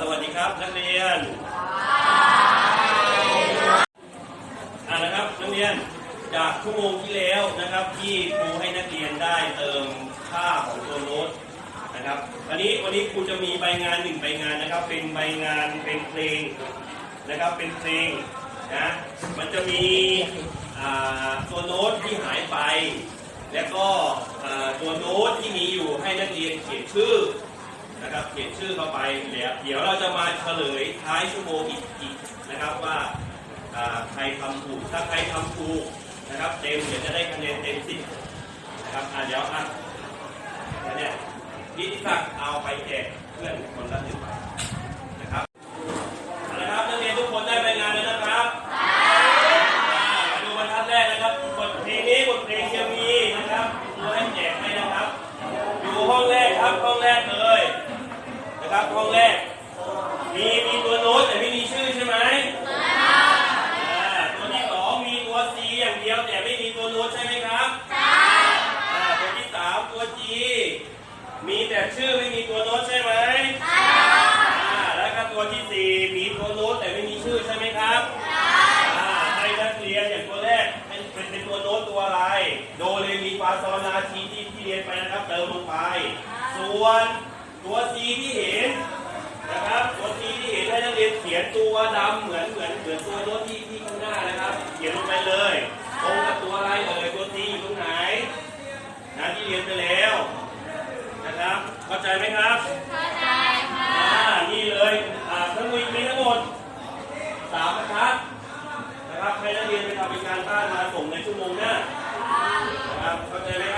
สวัสดีครับนักเรียนอ่านะครับนักเรียนจากชั่วโมงที่แล้วนะครับ ที่ครูให้นักเรียนได้เติมค่าของตัวโน้ตนะครับวันนี้วันนี้ครูจะมีใบงานหนึ่งใบงานนะครับ เป็นใบงานเป็นเพลงนะครับเป็นเพลงนะมันจะมีตัวโน้ตที่หายไป แล้วก็ตัวโน้ตที่มีอยู่ให้นักเรียนเขียนชื่อ ชื่อเข้าไปเดี๋ยวเดี๋ยวเราจะมาเฉลยท้ายชั่วโมงอีกอีกนะครับว่าใครทำถูกถ้าใครทำถูกนะครับเต็มเดี๋ยวจะได้คะแนนเต็มสิบนะครับอะเดี๋ยวอะเนี่ยพี่ทิศักดิ์เอาไปแจกเพื่อนคนละหนึ่งใบนะครับเอาละครับนักเรียนทุกคนได้ใบงานแล้วนะครับอ่ามาดูบรรทัดแรกนะครับบทเพลงนี้บทเพลงเชียงมีนะครับครูให้แจกให้นะครับ อยู่ห้องแรกครับห้องแรกเลยนะครับห้องแรก มีมีตัวโน้ตแต่ไม่มีชื่อใช่ไหม อ่าตัวที่สองมีตัว C อย่างเดียวแต่ไม่มีตัวโน้ตใช่ไหมครับ ใช่ตัวที่สามตัว G มีแต่ชื่อไม่มีตัวโน้ตใช่ไหมใช่แล้วก็ตัวที่สี่มีตัวโน้ตแต่ไม่มีชื่อใช่ไหมครับใช่ให้นักเรียนอย่างตัวแรกเป็นเป็นตัวโน้ตตัวอะไร โดเรมีฟาซอลาทีที่ที่เรียนไปนะครับเติมลงไป ส่วนตัว C ที่เห็นนะครับตัวทีที่เห็นให้นักเรียนเขียนตัวดำเหมือนเหมือนเหมือนตัวรถที่ที่ข้างหน้านะครับ เขียนลงไปเลย นไปแล้วนะครับ เข้าใจไหมครับ เข้าใจค่ะนี่เลยอ่าทั้งมีมีทั้งหมดสามบรรทัดนะครับให้นักเรียนไปทำเป็นการบ้านมาส่งในชั่วโมงหน้านะครับเข้าใจไหมครับ